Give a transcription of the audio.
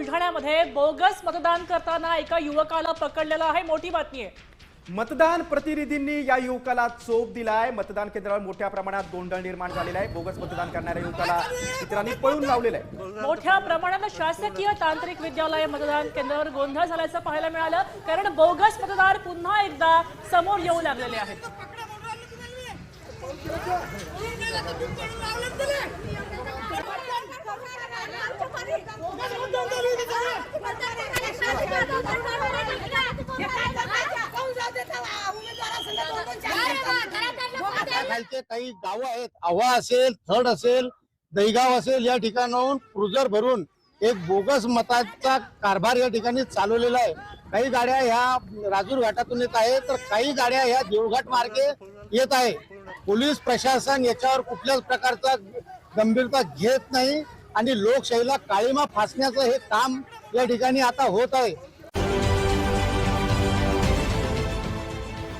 बुलढाण्यामध्ये बोगस मतदान करताना एका युवकाला पकडलेलं आहे मोठी बातमी आहे मतदान प्रतिनिधींनी या युवकाला चोप दिलाय मतदान केंद्रावर मोठ्या प्रमाणात गोंधळ निर्माण झालेला आहे बोगस मतदान करणाऱ्या युवकाला इतरांनी पळून लावलेलं आहे मोठ्या प्रमाणात शासकीय तांत्रिक विद्यालय मतदान केंद्रावर गोंधळ झाल्याचं पाहायला मिळालं कारण बोगस मतदार पुन्हा एकदा समोर येऊ लागलेले आहेत खालचे काही गावं आहेत आव्हा असेल थड असेल दहीगाव असेल या ठिकाणाहून क्रुझर भरून एक बोगस मताचा कारभार या ठिकाणी चालवलेला आहे. काही गाड्या ह्या राजूर घाटातून येत आहे तर काही गाड्या ह्या देवघाट मार्गे येत आहे. पोलीस प्रशासन याच्यावर कुठल्याच प्रकारचा गंभीरता घेत नाही आणि लोकशाहीला काळीमा फासण्याचं हे काम या ठिकाणी आता होत आहे.